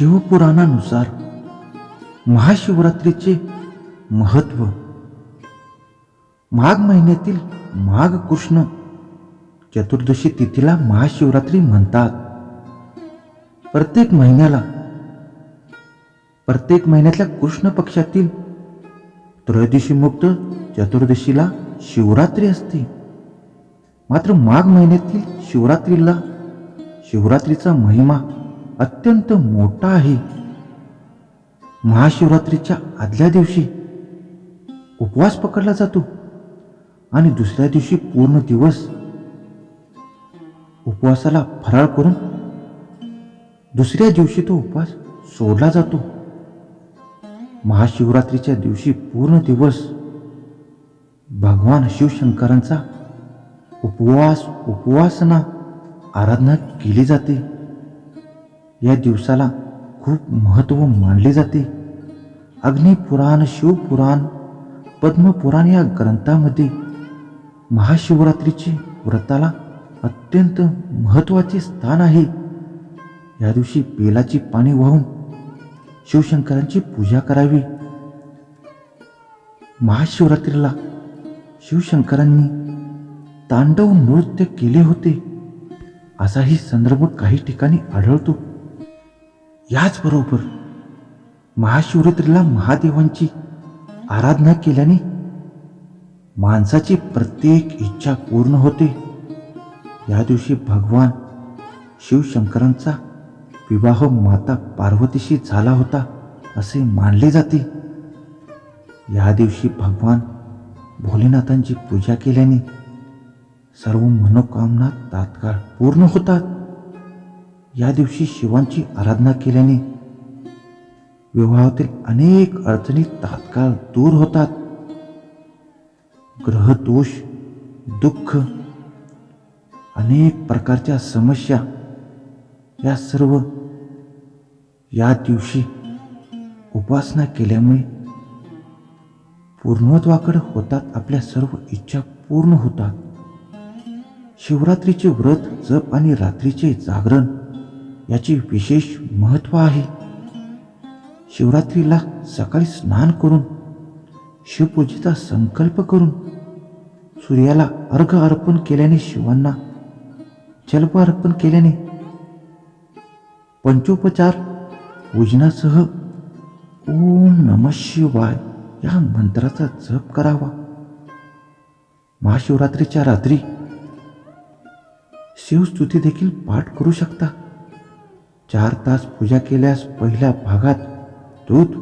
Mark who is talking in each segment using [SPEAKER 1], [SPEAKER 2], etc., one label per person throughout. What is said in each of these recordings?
[SPEAKER 1] शिवपुराणानुसार महाशिवरात्रीचे महत्त्व. माघ महिन्यातील माघ कृष्ण चतुर्दशी तिथीला महाशिवरात्री म्हणतात. प्रत्येक महिन्याला प्रत्येक महिन्यातल्या कृष्ण पक्षातील त्रयोदशी मुक्त चतुर्दशीला शिवरात्री असते. मात्र माघ महिन्यातील शिवरात्रीला शिवरात्रीचा महिमा अत्यंत मोठा आहे. महाशिवरात्रीच्या आदल्या दिवशी उपवास पकडला जातो आणि दुसऱ्या दिवशी पूर्ण दिवस उपवासाला फराळ करून दुसऱ्या दिवशी तो उपवास सोडला जातो. महाशिवरात्रीच्या दिवशी पूर्ण दिवस भगवान शिवशंकरांचा उपवास उपवासना आराधना केली जाते. या दिवसाला खूप महत्त्व मानले जाते. अग्निपुराण शिवपुराण पद्मपुराण या ग्रंथामध्ये महाशिवरात्रीचे व्रताला अत्यंत महत्त्वाचे स्थान आहे. या दिवशी बेलाची पाने वाहून शिवशंकरांची पूजा करावी. महाशिवरात्रीला शिवशंकरांनी तांडव नृत्य केले होते. असाही संदर्भ काही ठिकाणी आढळतो. याचबरोबर महाशिवरात्रीला महादेवांची आराधना केल्याने माणसाची प्रत्येक इच्छा पूर्ण होते. या दिवशी भगवान शिवशंकरांचा विवाह माता पार्वतीशी झाला होता असे मानले जाते. या दिवशी भगवान भोलेनाथांची पूजा केल्याने सर्व मनोकामना तात्काळ पूर्ण होतात. या दिवशी शिवांची आराधना केल्याने विवाहातील अनेक अडचणी तात्काळ दूर होतात. ग्रहदोष दुःख अनेक प्रकारच्या समस्या या सर्व या दिवशी उपासना केल्यामुळे पूर्णत्वाकडे होतात आपल्या सर्व इच्छा पूर्ण होतात. शिवरात्रीचे व्रत जप आणि रात्रीचे जागरण याचे विशेष महत्त्व आहे. शिवरात्रीला सकाळी स्नान करून शिवपूजेचा संकल्प करून सूर्याला अर्घ अर्पण केल्याने शिवांना जल्प अर्पण केल्याने पंचोपचार पूजनासह ओम नम शिवाय या मंत्राचा जप करावा. महाशिवरात्रीच्या रात्री शिवस्तुती देखील पाठ करू शकता. चार तास पूजा केल्यास पहिल्या भागात दूध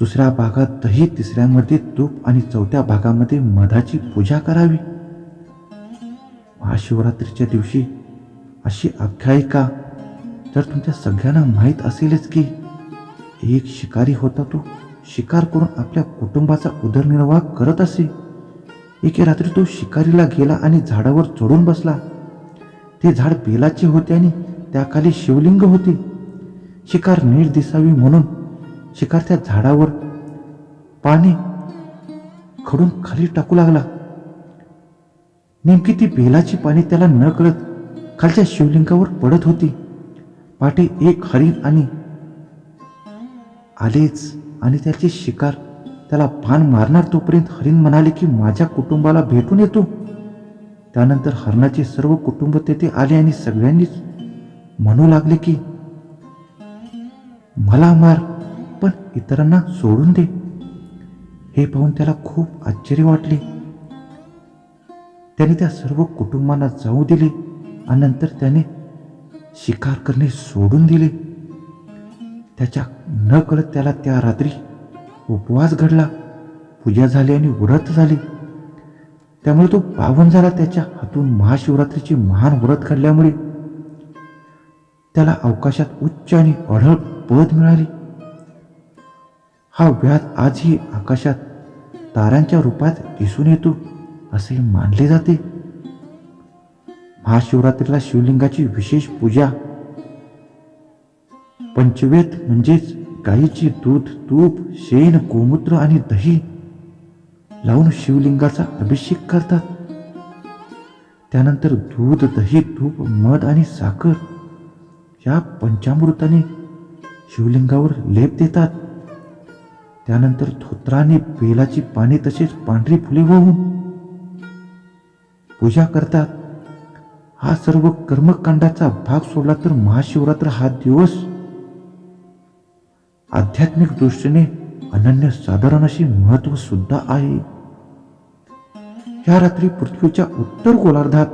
[SPEAKER 1] दुसऱ्या भागात दही तिसऱ्यामध्ये तूप आणि चौथ्या भागामध्ये मधाची पूजा करावी. महाशिवरात्रीच्या दिवशी अशी आख्यायिका तर तुमच्या सगळ्यांना माहीत असेलच की एक शिकारी होता तो शिकार करून आपल्या कुटुंबाचा उदरनिर्वाह करत असे. एके रात्री तो शिकारीला गेला आणि झाडावर चढून बसला. ते झाड बेलाचे होते आणि त्याखाली शिवलिंग होते. शिकार नीट दिसावी म्हणून शिकार त्या झाडावर पाणी खडून खाली टाकू लागला. नेमकी ती बेलाची पाणी त्याला न कळत खालच्या शिवलिंगावर पडत होती. पाठी एक हरिण आणि आलेच आणि त्याचे शिकार त्याला भान मारणार तोपर्यंत हरिण म्हणाले की माझ्या कुटुंबाला भेटून येतो त्यानंतर हरणाचे सर्व कुटुंब तेथे आले आणि सगळ्यांनीच म्हणू लागले की मला मार पण इतरांना सोडून दे. हे पाहून त्याला खूप आश्चर्य वाटले. त्याने त्या सर्व कुटुंबांना जाऊ दिले आणि नंतर त्याने शिकार करणे सोडून दिले. त्याच्या न कळत त्याला त्या रात्री उपवास घडला. पूजा झाली आणि व्रत झाले. त्यामुळे तो पावन झाला त्याच्या हातून महाशिवरात्रीचे महान व्रत काढल्यामुळे त्याला अवकाशात उच्च आणि अढळ पद मिळाली. हा व्याध आजही आकाशात ताऱ्यांच्या रूपात दिसून येतो असे मानले जाते. महाशिवरात्रीला शिवलिंगाची विशेष पूजा. पंचवेद म्हणजेच गाईचे दूध तूप शेण गोमूत्र आणि दही लावून शिवलिंगाचा अभिषेक करतात. त्यानंतर दूध दही तूप मध आणि साखर या पंचामृताने शिवलिंगावर लेप देतात. त्यानंतर धोत्राने बेलाची पाने तसेच पांढरी फुले वाहून पूजा करतात. हा सर्व कर्मकांडाचा भाग सोडला तर महाशिवरात्र हा दिवस आध्यात्मिक दृष्टीने अनन्य साधारण अशी महत्त्व सुद्धा आहे. या रात्री पृथ्वीच्या उत्तर गोलार्धात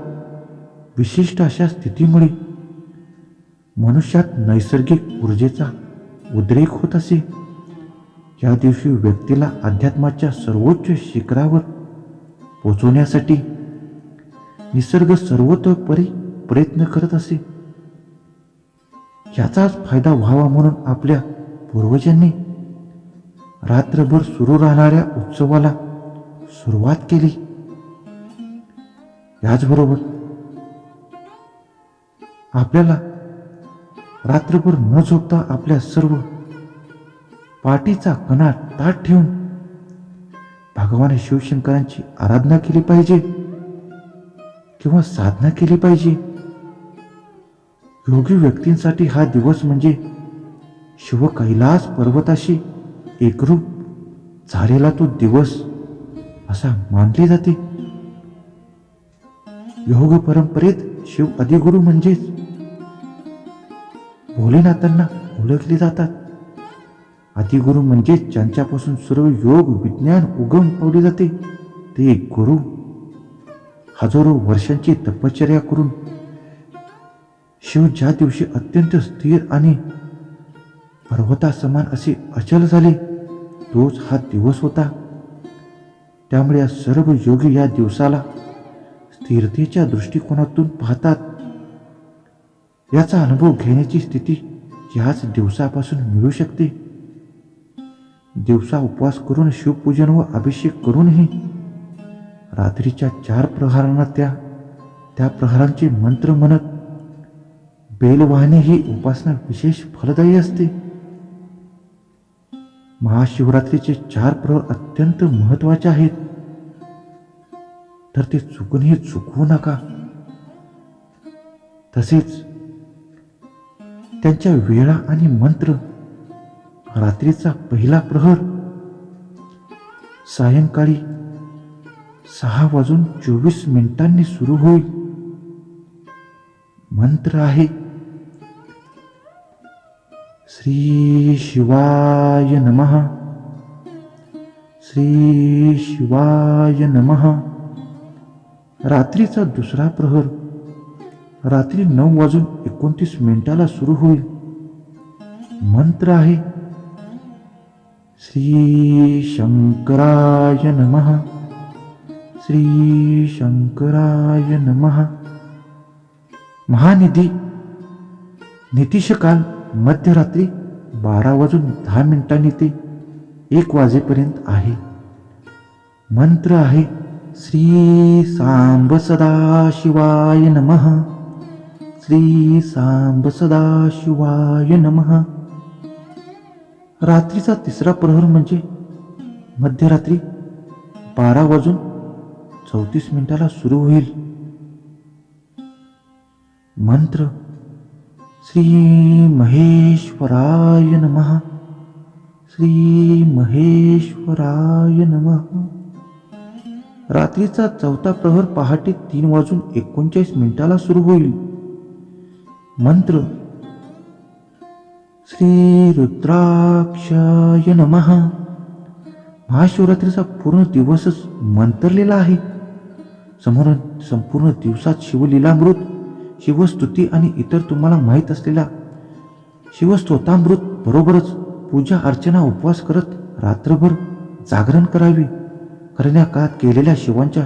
[SPEAKER 1] विशिष्ट अशा स्थितीमुळे मनुष्यात नैसर्गिक ऊर्जेचा उद्रेक होत असे. या दिवशी व्यक्तीला अध्यात्माच्या सर्वोच्च शिखरावर पोचवण्यासाठी निसर्ग सर्वतोपरी प्रयत्न करत असे. याचाच फायदा व्हावा म्हणून आपल्या पूर्वजांनी रात्रभर सुरू राहणाऱ्या उत्सवाला सुरुवात केली. याचबरोबर आपल्याला रात्रभर न झोपता आपल्या सर्व पाठीचा कणा ताट ठेवून भगवान शिवशंकरांची आराधना केली पाहिजे किंवा साधना केली पाहिजे. योगी व्यक्तींसाठी हा दिवस म्हणजे शिव कैलास पर्वताशी एकरूप झालेला तो दिवस असा मानले जाते. योग परंपरेत शिव अधिगुरु म्हणजेच भोलेनाथांना ओळखले जातात. अधिगुरु म्हणजेच ज्यांच्यापासून सर्व योग विज्ञान उगम पावले जाते ते गुरु. हजारो वर्षांची तपश्चर्या करून शिव ज्या दिवशी अत्यंत स्थिर आणि पर्वतासमान असे अचल झाले. तोच हा दिवस होता. त्यामुळे या सर्व योगी या दिवसाला स्थिरतेच्या दृष्टिकोनातून पाहतात. याचा अनुभव घेण्याची स्थिती याच दिवसापासून मिळू शकते. दिवसा उपवास करून शिवपूजन व अभिषेक करूनही रात्रीच्या चार प्रहारांना त्या त्या प्रहारांचे मंत्र म्हणत बेलवाहने ही उपासना विशेष फलदायी असते. महाशिवरात्रीचे चार प्रहर अत्यंत महत्त्वाचे आहेत. तर ते चुकूनही चुकवू नका. तसेच त्यांच्या वेळा आणि मंत्र रात्रीचा पहिला प्रहर सायंकाळी सहा वाजून चोवीस मिनिटांनी सुरू होईल. मंत्र आहे. श्री शिवाय नमः। श्री शिवाय नमः। रात्रीचा दुसरा प्रहर रात्री नऊ वाजून एकोणतीस मिनिटाला सुरू होईल. मंत्र आहे श्री शंकराय नमः। श्री शंकराय नमः। महानिधी नितिशकाल मध्यरात्री बारा वाजून दहा मिनिटांनी ते एक वाजेपर्यंत आहे. मंत्र आहे श्री सांब सदाशिवाय नमः. श्री सांब सदाशिवाय नमः. रात्रीचा तिसरा प्रहर म्हणजे मध्यरात्री बारा वाजून चौतीस मिनिटाला सुरू होईल. मंत्र श्री महेश्वराय नमः। श्री महेश्वराय नमः। रात्रीचा चौथा प्रहर पहाटे तीन वाजून एकोणचाळीस मिनिटाला सुरू होईल. मंत्र श्री रुद्राक्षाय नमः। महाशिवरात्रीचा पूर्ण दिवसच मंतरलेला आहे. समोर संपूर्ण दिवसात शिवलीलामृत शिवस्तुती आणि इतर तुम्हाला माहीत असलेल्या शिवस्तोतामृत बरोबरच पूजा अर्चना उपवास करत रात्रभर जागरण करावे. करण्या काळात केलेल्या शिवांच्या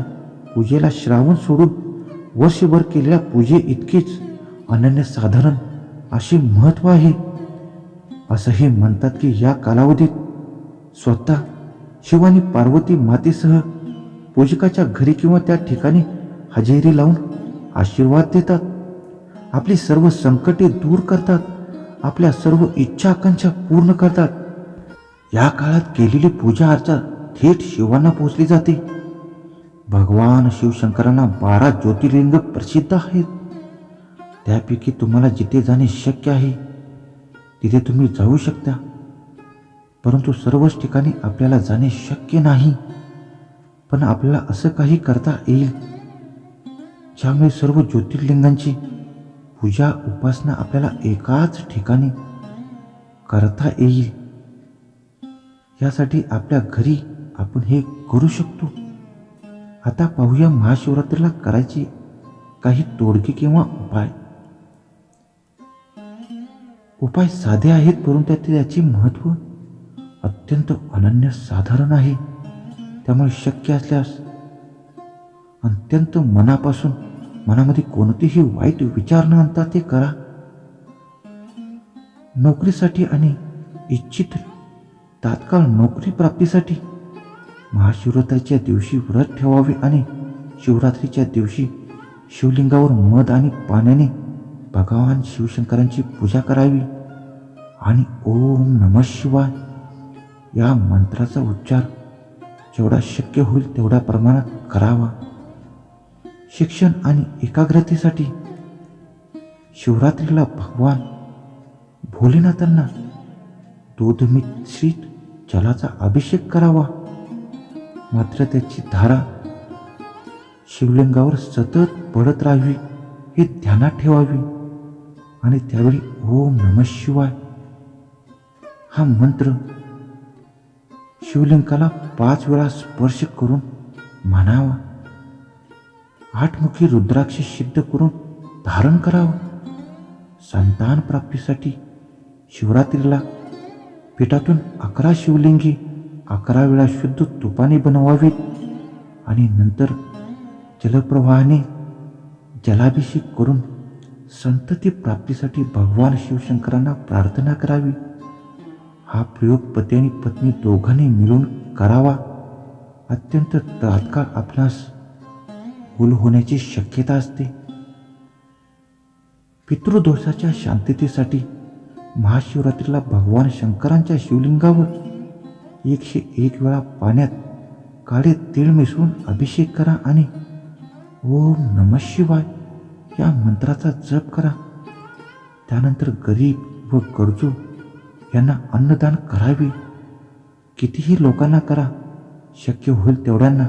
[SPEAKER 1] पूजेला श्रावण सोडून वर्षभर केलेल्या पूजे इतकीच अनन्य साधारण असे महत्त्व आहे. असंही म्हणतात की या कालावधीत स्वतः शिव आणि पार्वती मातेसह पूजकाच्या घरी किंवा त्या ठिकाणी हजेरी लावून आशीर्वाद देतात. आपली सर्व संकटे दूर करतात. आपल्या सर्व इच्छा आकांक्षा पूर्ण करतात. या काळात केलेली पूजा अर्चा थेट शिवांना पोचली जाते. भगवान शिवशंकरांना बारा ज्योतिर्लिंग प्रसिद्ध आहेत. त्यापैकी तुम्हाला जिथे जाणे शक्य आहे तिथे तुम्ही जाऊ शकता. परंतु सर्वच ठिकाणी आपल्याला जाणे शक्य नाही. पण आपल्याला असं काही करता येईल ज्यामुळे सर्व ज्योतिर्लिंगांची पूजा उपासना आपल्याला एकाच ठिकाणी करता येईल. यासाठी आपल्या घरी आपण हे करू शकतो. आता पाहूया महाशिवरात्रीला करायची काही तोडगे किंवा उपाय. उपाय साधे आहेत परंतु त्याचे महत्त्व अत्यंत अनन्य साधारण आहे. त्यामुळे शक्य असल्यास अत्यंत मनापासून मनामध्ये कोणतेही वाईट विचार न आणता ते करा. नोकरीसाठी आणि इच्छित तात्काळ नोकरी प्राप्तीसाठी महाशिवरात्रीच्या दिवशी व्रत ठेवावे आणि शिवरात्रीच्या दिवशी शिवलिंगावर मध आणि पाण्याने भगवान शिवशंकरांची पूजा करावी आणि ओम नम शिवाय या मंत्राचा उच्चार जेवढा शक्य होईल तेवढ्या प्रमाणात करावा. शिक्षण आणि एकाग्रतेसाठी शिवरात्रीला भगवान भोलेनाथांना दूध जलाचा अभिषेक करावा. मात्र त्याची धारा शिवलिंगावर सतत पडत राहावी हे ध्यानात ठेवावी. आणि त्यावेळी ओम नम शिवाय हा मंत्र शिवलिंगाला पाच वेळा स्पर्श करून म्हणावा. आठमुखी रुद्राक्ष सिद्ध करून धारण करावं. संतान प्राप्तीसाठी शिवरात्रीला पिठातून अकरा शिवलिंगी अकरा वेळा शुद्ध तुपाने बनवावीत आणि नंतर जलप्रवाहाने जलाभिषेक करून संतती प्राप्तीसाठी भगवान शिवशंकरांना प्रार्थना करावी. हा प्रयोग पती आणि पत्नी दोघांनी मिळून करावा. अत्यंत तात्काळ आपणास भूल होण्याची शक्यता असते. पितृदोषाच्या शांततेसाठी महाशिवरात्रीला भगवान शंकरांच्या शिवलिंगावर एकशे एक वेळा पाण्यात काळे तीळ मिसळून अभिषेक करा आणि ओम नम शिवाय या मंत्राचा जप करा. त्यानंतर गरीब व गरजू यांना अन्नदान करावे. कितीही लोकांना करा शक्य होईल तेवढ्यांना.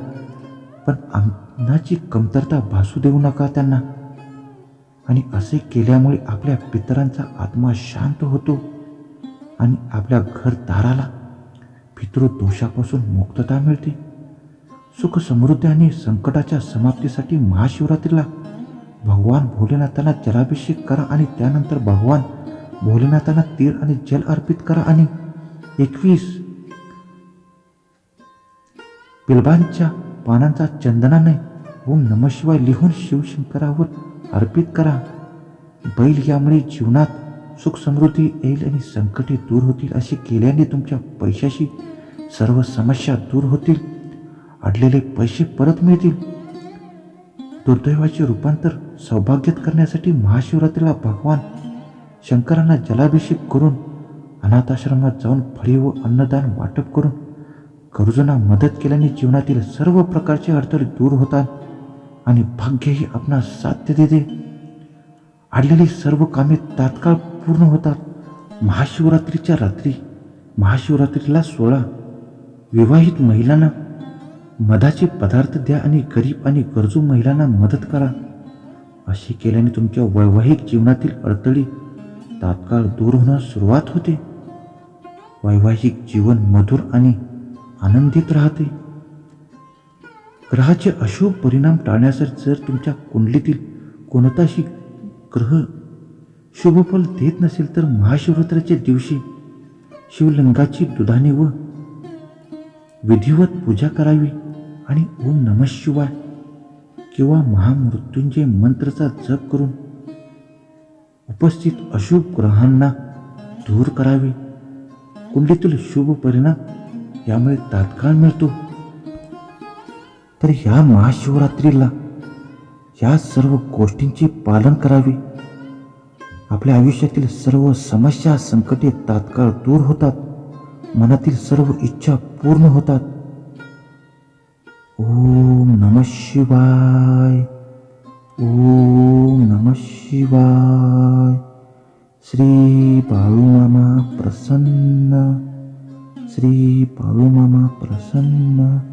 [SPEAKER 1] पण आम अन्नाची कमतरता भासू देऊ नका त्यांना. आणि असे केल्यामुळे आपल्या पितरांचा आत्मा शांत होतो आणि आपल्या घरदाराला पितृदोषापासून मुक्तता मिळते. सुख समृद्धी आणि संकटाच्या समाप्तीसाठी महाशिवरात्रीला भगवान भोलेनाथांना जलाभिषेक करा आणि त्यानंतर भगवान भोलेनाथांना तीर आणि जल अर्पित करा आणि एकवीस बिल्बांच्या पानांचा चंदनाने ओम नम शिवाय लिहून शिवशंकरावर अर्पित करा. बैल यामुळे जीवनात सुख समृद्धी येईल आणि संकटे दूर होतील असे केल्याने तुमच्या पैशाशी सर्व समस्या दूर होतील. अडलेले पैसे परत मिळतील. दुर्दैवाचे रूपांतर सौभाग्यात करण्यासाठी महाशिवरात्रीला भगवान शंकरांना जलाभिषेक करून अनाथाश्रमात जाऊन फळी व अन्नदान वाटप करून गरजूंना मदत केल्याने जीवनातील सर्व प्रकारचे अडथळे दूर होतात. आणि भाग्यही आपणास साध्य देते. अडलेली सर्व कामे तात्काळ पूर्ण होतात. महाशिवरात्रीच्या रात्री महाशिवरात्रीला सोळा. विवाहित महिलांना मधाचे पदार्थ द्या आणि गरीब आणि गरजू महिलांना मदत करा. असे केल्याने तुमच्या वैवाहिक जीवनातील अडथळे तात्काळ दूर होण्यास सुरुवात होते. वैवाहिक जीवन मधुर आणि आनंदित राहते. ग्रहाचे अशुभ परिणाम टाळण्यासाठी जर तुमच्या कुंडलीतील कोणताही ग्रह शुभफल देत नसेल तर महाशिवरात्रीच्या दिवशी शिवलिंगाची दुधाने व विधिवत पूजा करावी आणि ओम नम शिवाय किंवा महामृत्युंजय मंत्रचा जप करून उपस्थित अशुभ ग्रहांना दूर करावे. कुंडलीतील शुभ परिणाम यामुळे तात्काळ मिळतो. तर ह्या महाशिवरात्रीला या सर्व गोष्टींचे पालन करावे. आपल्या आयुष्यातील सर्व समस्या संकटे तात्काळ दूर होतात. मनातील सर्व इच्छा पूर्ण होतात. ओम नम शिवाय. ओम नम शिवाय. श्री बाळूमामा प्रसन्न. श्री बाळूमामा प्रसन्न.